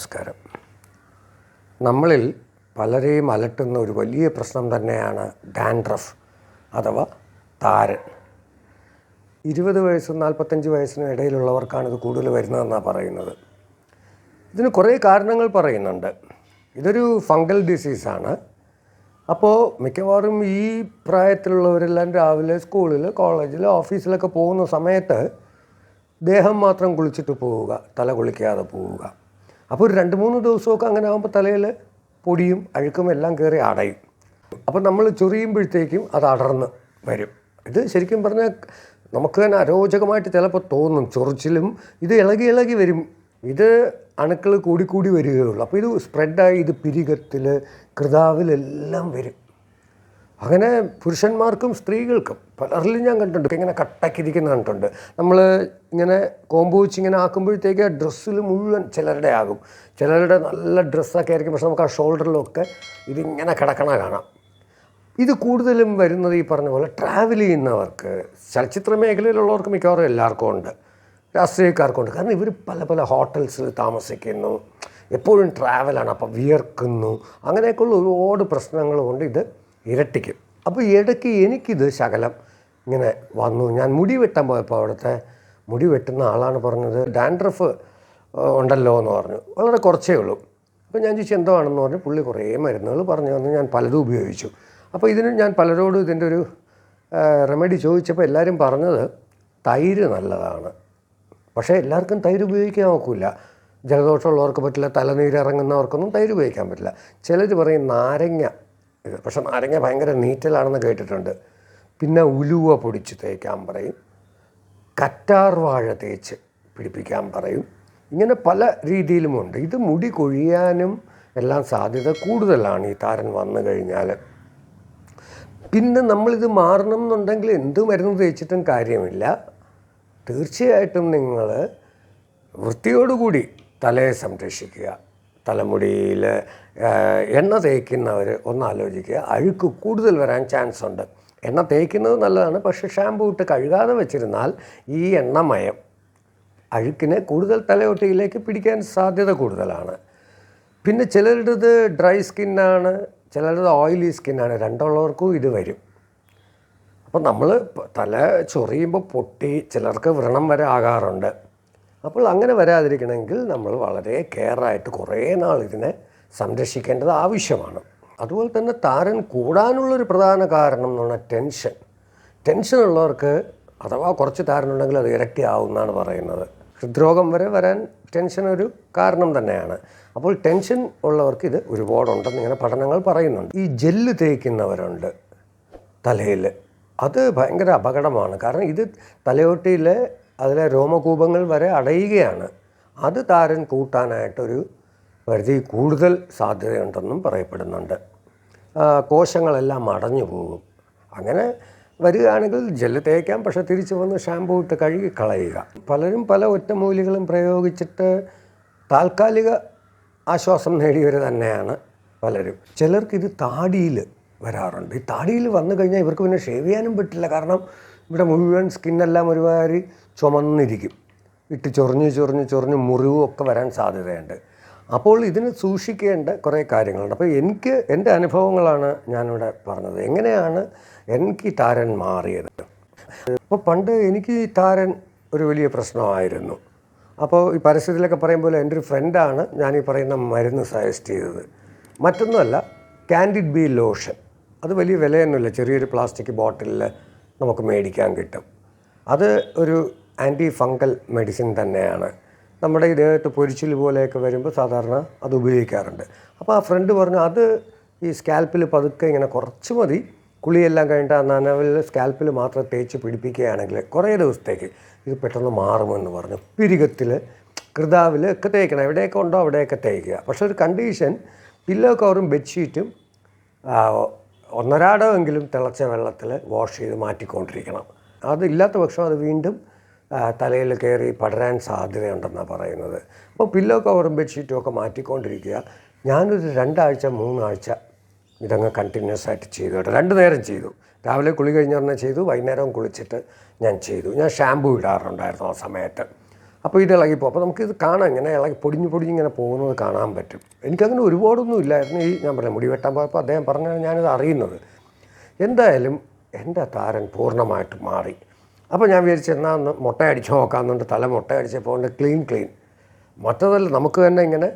നമസ്കാരം. നമ്മളിൽ പലരെയും അലട്ടുന്ന ഒരു വലിയ പ്രശ്നം തന്നെയാണ് ഡാൻഡ്രഫ് അഥവാ താരൻ. ഇരുപത് വയസ്സും നാൽപ്പത്തഞ്ച് വയസ്സിനും ഇടയിലുള്ളവർക്കാണ് ഇത് കൂടുതൽ വരുന്നതെന്നാണ് പറയുന്നത്. ഇതിന് കുറേ കാരണങ്ങൾ പറയുന്നുണ്ട്. ഇതൊരു ഫംഗൽ ഡിസീസാണ്. അപ്പോൾ മിക്കവാറും ഈ പ്രായത്തിലുള്ളവരെല്ലാം രാവിലെ സ്കൂളിൽ കോളേജിൽ ഓഫീസിലൊക്കെ പോകുന്ന സമയത്ത് ദേഹം മാത്രം കുളിച്ചിട്ട് പോവുക തല കുളിക്കാതെ പോവുക. അപ്പോൾ ഒരു രണ്ട് മൂന്ന് ദിവസമൊക്കെ അങ്ങനെ ആകുമ്പോൾ തലയിൽ പൊടിയും അഴുക്കും എല്ലാം കയറി അടയും അപ്പോൾ നമ്മൾ ചൊറിയുമ്പോഴത്തേക്കും അത് അടർന്ന് വരും. ഇത് ശരിക്കും പറഞ്ഞാൽ നമുക്ക് തന്നെ അരോചകമായിട്ട് ചിലപ്പോൾ തോന്നും. ചൊറിച്ചിലും ഇത് ഇളകി ഇളകി വരും. ഇത് അണുക്കൾ കൂടിക്കൂടി വരികയുള്ളൂ. അപ്പോൾ ഇത് സ്പ്രെഡായി ഇത് പിരികത്തിൽ കൃതാവിലെല്ലാം വരും. അങ്ങനെ പുരുഷന്മാർക്കും സ്ത്രീകൾക്കും പലരിലും ഞാൻ കണ്ടിട്ടുണ്ട്. ഇങ്ങനെ കട്ടക്കിരിക്കുന്ന കണ്ടിട്ടുണ്ട്. നമ്മൾ ഇങ്ങനെ കോമ്പോ വെച്ച് ഇങ്ങനെ ആക്കുമ്പോഴത്തേക്ക് ഡ്രസ്സിൽ മുഴുവൻ ചിലരുടെ ആകും. ചിലരുടെ നല്ല ഡ്രസ്സൊക്കെ ആയിരിക്കും. പക്ഷെ നമുക്ക് ആ ഷോൾഡറിലൊക്കെ ഇതിങ്ങനെ കിടക്കണ കാണാം. ഇത് കൂടുതലും വരുന്നത് ഈ പറഞ്ഞ പോലെ ട്രാവൽ ചെയ്യുന്നവർക്ക് ചലച്ചിത്ര മേഖലയിലുള്ളവർക്ക് മിക്കവാറും എല്ലാവർക്കും ഉണ്ട്. രാഷ്ട്രീയക്കാർക്കും ഉണ്ട് കാരണം ഇവർ പല പല ഹോട്ടൽസിൽ താമസിക്കുന്നു. എപ്പോഴും ട്രാവലാണ് അപ്പോൾ വിയർക്കുന്നു. അങ്ങനെയൊക്കെയുള്ള ഒരുപാട് പ്രശ്നങ്ങൾ കൊണ്ട് ഇത് ഇരട്ടിക്കും. അപ്പോൾ ഇടയ്ക്ക് എനിക്കിത് ശകലം ഇങ്ങനെ വന്നു. ഞാൻ മുടി വെട്ടാൻ പോയപ്പോൾ അവിടുത്തെ മുടി വെട്ടുന്ന ആളാണ് പറഞ്ഞത്. ഡാൻഡ്രഫ് ഉണ്ടല്ലോ എന്ന് പറഞ്ഞു. വളരെ കുറച്ചേ ഉള്ളൂ. അപ്പോൾ ഞാൻ ചോദിച്ചു എന്തോ ആണെന്ന് പറഞ്ഞു. പുള്ളി കുറേ മരുന്നുകൾ പറഞ്ഞു തന്നു. ഞാൻ പലതും ഉപയോഗിച്ചു. അപ്പോൾ ഇതിന് ഞാൻ പലരോടും ഇതിന്റെ ഒരു റെമഡി ചോദിച്ചപ്പോൾ എല്ലാവരും പറഞ്ഞത് തൈര് നല്ലതാണ്. പക്ഷേ എല്ലാവർക്കും തൈര് ഉപയോഗിക്കാൻ നോക്കില്ല ജലദോഷമുള്ളവർക്ക് പറ്റില്ല തലനീരിറങ്ങുന്നവർക്കൊന്നും തൈര് ഉപയോഗിക്കാൻ പറ്റില്ല. ചിലർ പറയും നാരങ്ങ ഇത് പക്ഷെ നാരങ്ങ ഭയങ്കര നീറ്റലാണെന്ന് കേട്ടിട്ടുണ്ട്. പിന്നെ ഉലുവ പൊടിച്ച് തേക്കാൻ പറയും. കറ്റാർ വാഴ തേച്ച് പിടിപ്പിക്കാൻ പറയും. ഇങ്ങനെ പല രീതിയിലുമുണ്ട്. ഇത് മുടി കൊഴിയാനും എല്ലാം സാധ്യത കൂടുതലാണ് ഈ താരൻ വന്നു കഴിഞ്ഞാൽ. പിന്നെ നമ്മളിത് മാറണം എന്നുണ്ടെങ്കിൽ എന്ത് മരുന്ന് തേച്ചിട്ടും കാര്യമില്ല. തീർച്ചയായിട്ടും നിങ്ങൾ വൃത്തിയോടുകൂടി തലയെ സംരക്ഷിക്കുക. തലമുടിയിൽ എണ്ണ തേക്കുന്നവർ ഒന്ന് ആലോചിക്കുക. അഴുക്ക് കൂടുതൽ വരാൻ ചാൻസ് ഉണ്ട്. എണ്ണ തേക്കുന്നത് നല്ലതാണ്. പക്ഷെ ഷാമ്പൂ ഇട്ട് കഴുകാതെ വെച്ചിരുന്നാൽ ഈ എണ്ണമയം അഴുക്കിനെ കൂടുതൽ തലയൊട്ടിയിലേക്ക് പിടിക്കാൻ സാധ്യത കൂടുതലാണ്. പിന്നെ ചിലരുടേത് ഡ്രൈ സ്കിന്നാണ് ചിലരുടേത് ഓയിലി സ്കിന്നാണ് രണ്ടുള്ളവർക്കും ഇത് വരും. അപ്പോൾ നമ്മൾ തല ചൊറിയുമ്പോൾ പൊട്ടി ചിലർക്ക് വ്രണം വരെ ആകാറുണ്ട്. അപ്പോൾ അങ്ങനെ വരാതിരിക്കണമെങ്കിൽ നമ്മൾ വളരെ കെയറായിട്ട് കുറേ നാൾ ഇതിനെ സംരക്ഷിക്കേണ്ടത് ആവശ്യമാണ്. അതുപോലെ തന്നെ താരൻ കൂടാനുള്ളൊരു പ്രധാന കാരണം എന്ന് പറഞ്ഞാൽ ടെൻഷൻ. ഉള്ളവർക്ക് അഥവാ കുറച്ച് താരനുണ്ടെങ്കിൽ അത് ഇരട്ടി എന്നാണ് പറയുന്നത്. ഹൃദ്രോഗം വരെ വരാൻ ടെൻഷൻ ഒരു കാരണം തന്നെയാണ്. അപ്പോൾ ടെൻഷൻ ഉള്ളവർക്ക് ഇത് ഒരുപാടുണ്ടെന്ന് ഇങ്ങനെ പഠനങ്ങൾ പറയുന്നുണ്ട്. ഈ ജെല്ല് തേക്കുന്നവരുണ്ട് തലയിൽ. അത് ഭയങ്കര അപകടമാണ്. കാരണം ഇത് തലയോട്ടിയിൽ അതിലെ രോമകൂപങ്ങൾ വരെ അടയുകയാണ്. അത് താരൻ കൂട്ടാനായിട്ടൊരു പരിധി കൂടുതൽ സാധ്യതയുണ്ടെന്നും പറയപ്പെടുന്നുണ്ട്. കോശങ്ങളെല്ലാം അടഞ്ഞു പോകും. അങ്ങനെ വരികയാണെങ്കിൽ ജെല്ല് തേക്കാം പക്ഷെ തിരിച്ചു വന്ന് ഷാമ്പൂ ഇട്ട് കഴുകി കളയുക പലരും പല ഒറ്റമൂലികളും പ്രയോഗിച്ചിട്ട് താൽക്കാലിക ആശ്വാസം നേടിയവർ തന്നെയാണ് പലരും. ചിലർക്കിത് താടിയിൽ വരാറുണ്ട്. ഈ താടിയിൽ വന്നു കഴിഞ്ഞാൽ ഇവർക്ക് പിന്നെ ഷേവ് ചെയ്യാനും പറ്റില്ല. കാരണം ഇവിടെ മുഴുവൻ സ്കിന്നെല്ലാം ഒരുമാതിരി ചുമന്നിരിക്കും. ഇട്ട് ചൊറിഞ്ഞ് ചൊറിഞ്ഞ് ചൊറിഞ്ഞ് മുറിവും ഒക്കെ വരാൻ സാധ്യതയുണ്ട്. അപ്പോൾ ഇതിന് സൂക്ഷിക്കേണ്ട കുറേ കാര്യങ്ങളുണ്ട്. അപ്പോൾ എനിക്ക് എന്റെ അനുഭവങ്ങളാണ് ഞാനിവിടെ പറഞ്ഞത്. എങ്ങനെയാണ് എനിക്ക് താരൻ മാറിയത്? അപ്പോൾ പണ്ട് എനിക്ക് ഈ താരൻ ഒരു വലിയ പ്രശ്നമായിരുന്നു. അപ്പോൾ ഈ പരസ്യത്തിലൊക്കെ പറയും പോലെ എന്റെ ഒരു ഫ്രണ്ടാണ് ഞാൻ ഈ പറയുന്ന മരുന്ന് സജസ്റ്റ് ചെയ്തത്. മറ്റൊന്നുമല്ല കാൻഡിഡ് ബി ലോഷൻ. അത് വലിയ വിലയൊന്നുമില്ല. ചെറിയൊരു പ്ലാസ്റ്റിക് ബോട്ടിലിൽ നമുക്ക് മേടിക്കാൻ കിട്ടും. അത് ഒരു ആന്റി ഫംഗൽ മെഡിസിൻ തന്നെയാണ്. നമ്മുടെ ഈ ദേഹത്ത് പൊരിച്ചിൽ പോലെയൊക്കെ വരുമ്പോൾ സാധാരണ അത് ഉപയോഗിക്കാറുണ്ട്. അപ്പോൾ ആ ഫ്രണ്ട് പറഞ്ഞു അത് ഈ സ്കാൽപ്പിൽ പതുക്കെ ഇങ്ങനെ കുറച്ച് മതി. കുളിയെല്ലാം കഴിഞ്ഞിട്ട് ആ നനവിൽ സ്കാൽപ്പിൽ മാത്രം തേച്ച് പിടിപ്പിക്കുകയാണെങ്കിൽ കുറേ ദിവസത്തേക്ക് ഇത് പെട്ടെന്ന് മാറുമെന്ന് പറഞ്ഞു. പിരികത്തിൽ കൃതാവിൽ ഒക്കെ തേക്കണം. എവിടെയൊക്കെ ഉണ്ടോ അവിടെയൊക്കെ തേക്കുക. പക്ഷേ ഒരു കണ്ടീഷൻ പില്ലോ കവറും ബെഡ്ഷീറ്റും ഒന്നരാടമെങ്കിലും തിളച്ച വെള്ളത്തിൽ വാഷ് ചെയ്ത് മാറ്റിക്കൊണ്ടിരിക്കണം. അതില്ലാത്ത പക്ഷം അത് വീണ്ടും തലയിൽ കയറി പടരാൻ സാധ്യതയുണ്ടെന്നാണ് പറയുന്നത്. അപ്പോൾ പില്ലോ കവറും ബെഡ്ഷീറ്റും ഒക്കെ മാറ്റിക്കൊണ്ടിരിക്കുക. ഞാനൊരു രണ്ടാഴ്ച മൂന്നാഴ്ച ഇതങ്ങ് കണ്ടിന്യൂസ് ആയിട്ട് ചെയ്തു കേട്ടോ. രണ്ട് നേരം ചെയ്തു. രാവിലെ കുളി കഴിഞ്ഞ ഉടനെ ചെയ്തു. വൈകുന്നേരം കുളിച്ചിട്ട് ഞാൻ ചെയ്തു. ഞാൻ ഷാമ്പു ഇടാറുണ്ടായിരുന്നു ആ സമയത്ത്. അപ്പോൾ ഇത് ഇളകിപ്പോൾ അപ്പോൾ നമുക്കിത് കാണാം ഇങ്ങനെ ഇളകി പൊടിഞ്ഞ് പൊടിഞ്ഞ് ഇങ്ങനെ പോകുന്നത് കാണാൻ പറ്റും. എനിക്കങ്ങനെ ഒരുപാടൊന്നും ഇല്ലായിരുന്നു. ഈ ഞാൻ പറയാം മുടി വെട്ടാൻ പോയപ്പോൾ അദ്ദേഹം പറഞ്ഞാണ് ഞാനിത് അറിയുന്നത്. എന്തായാലും എന്റെ താരൻ പൂർണമായിട്ട് മാറി. അപ്പോൾ ഞാൻ വിചാരിച്ചു എന്നാൽ ഒന്ന് മുട്ടയടിച്ച് നോക്കാമെന്നുണ്ട് തല മുട്ടയടിച്ചപ്പോൾ ഉണ്ട് ക്ലീൻ ക്ലീൻ. മറ്റതല്ല നമുക്ക് തന്നെ ഇങ്ങനെ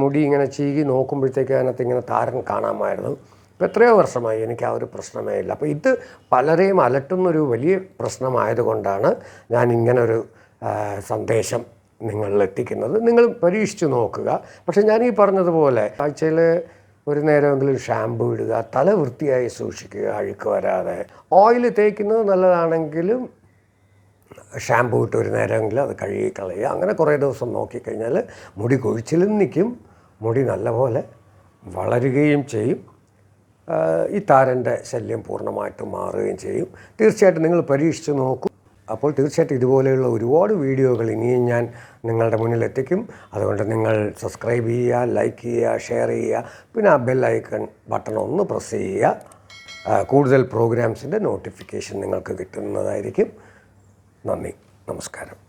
മുടി ഇങ്ങനെ ചീകി നോക്കുമ്പോഴത്തേക്ക് അതിനകത്ത് ഇങ്ങനെ താരൻ കാണാമായിരുന്നു. ഇപ്പോൾ എത്രയോ വർഷമായി എനിക്ക് ആ ഒരു പ്രശ്നമേ ഇല്ല. അപ്പോൾ ഇത് പലരെയും അലട്ടുന്നൊരു വലിയ പ്രശ്നമായതുകൊണ്ടാണ് ഞാൻ ഇങ്ങനൊരു സന്ദേശം നിങ്ങളിൽ എത്തിക്കുന്നത് നിങ്ങൾ പരീക്ഷിച്ച് നോക്കുക. പക്ഷേ ഞാൻ ഈ പറഞ്ഞതുപോലെ ആഴ്ചയിൽ ഒരു നേരമെങ്കിലും ഷാമ്പു ഇടുക തല വൃത്തിയായി സൂക്ഷിക്കുക അഴുക്ക് വരാതെ. ഓയിൽ തേക്കുന്നത് നല്ലതാണെങ്കിലും ഷാമ്പു ഇട്ട് ഒരു നേരമെങ്കിലും അത് കഴുകി കളയുക. അങ്ങനെ കുറേ ദിവസം നോക്കിക്കഴിഞ്ഞാൽ മുടി കൊഴിച്ചിലും നിൽക്കും. മുടി നല്ലപോലെ വളരുകയും ചെയ്യും. ഈ താരന്റെ ശല്യം പൂർണമായിട്ടും മാറുകയും ചെയ്യും. തീർച്ചയായിട്ടും നിങ്ങൾ പരീക്ഷിച്ച് നോക്കൂ. അപ്പോൾ തീർച്ചയായിട്ടും ഇതുപോലെയുള്ള ഒരുപാട് വീഡിയോകൾ ഇനിയും ഞാൻ നിങ്ങളുടെ മുന്നിൽ എത്തിക്കും അതുകൊണ്ട് നിങ്ങൾ സബ്സ്ക്രൈബ് ചെയ്യുക ലൈക്ക് ചെയ്യുക ഷെയർ ചെയ്യുക പിന്നെ ആ ബെൽ ഐക്കൺ ബട്ടൺ ഒന്ന് പ്രസ് ചെയ്യുക. കൂടുതൽ പ്രോഗ്രാംസിന്റെ നോട്ടിഫിക്കേഷൻ നിങ്ങൾക്ക് കിട്ടുന്നതായിരിക്കും. നന്ദി നമസ്കാരം.